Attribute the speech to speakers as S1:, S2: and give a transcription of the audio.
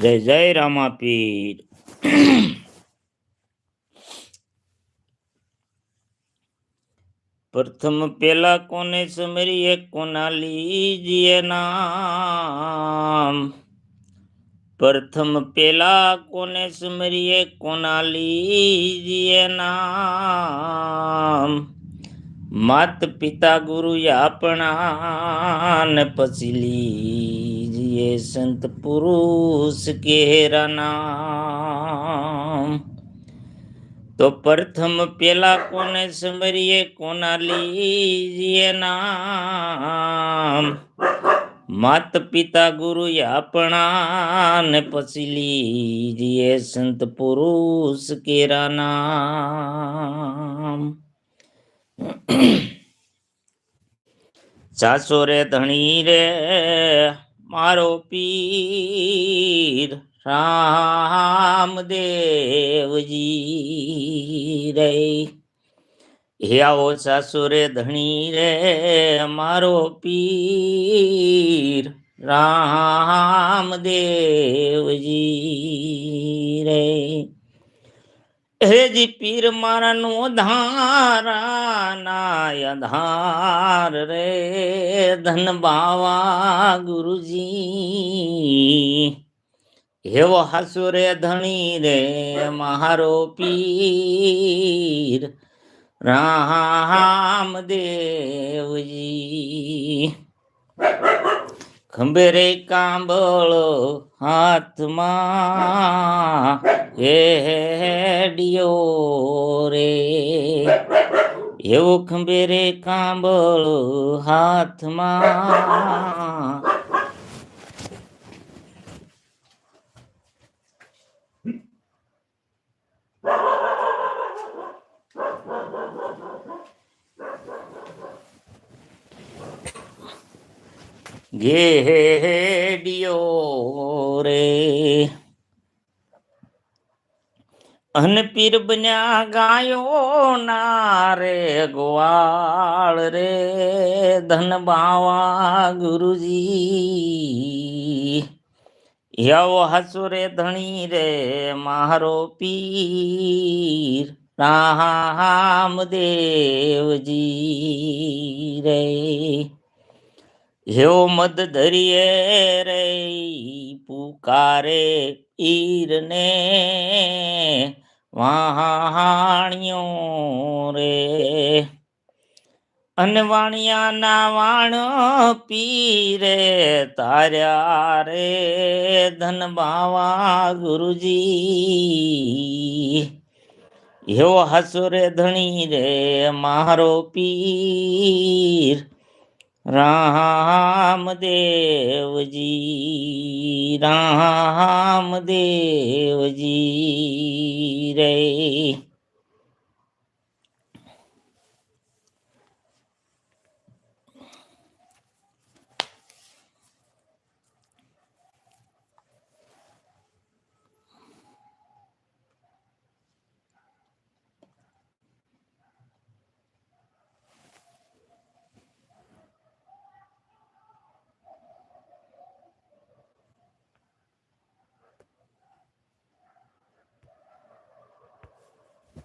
S1: જય જય રામાપીર. પ્રથમ પેલા કોને સમરીએ? કોના લીજીએ નામ? પ્રથમ પેલા કોને સમરીએ? કોના લીજીએ નામ? માત પિતા ગુરુ આપણા પછી લીજીએ સંત પુરુષ કેરા નામ. તો પ્રથમ પેલા કોને સમરીએ કોના લીજીએ નામ? માત પિતા ગુરુ આપણા ને પછી લીજીએ સંત પુરુષ કેરા નામ. સાસો રે, ધણી રે, મારો પીર રામદેવજી રે. હે આવો સાસુ રે, ધણી રે, મારો પીર રામદેવજી હેજી પીર મારાનું ધારાનાય ધાર રે. ધન બાવા ગુરુજી, હેવો હસુ રે ધણી રે મારો પીર. રામદેવજી ખંભે રે કાંબળો હાથમાં હેડિયો રે. એવો ખંભે રે હાથમાં. ઘેડિયો રે. અન પીર બન્યા ગાયો ના રે ગોવાળ રે. ધન બાવા ગુરુજી. યવ હસુ રે ધણી રે મારો પીર. રામદેવજી રે. હેવો મદ ધરીએ રે પુકારે ઈરને વાહાણ્યો રે. અનવાણિયાના વાણ પીરે તાર્યા રે ધન બાવા ગુરુજી. એવો હસુરે ધણી રે મારો પીર રામદેવજી રામદેવજી. રે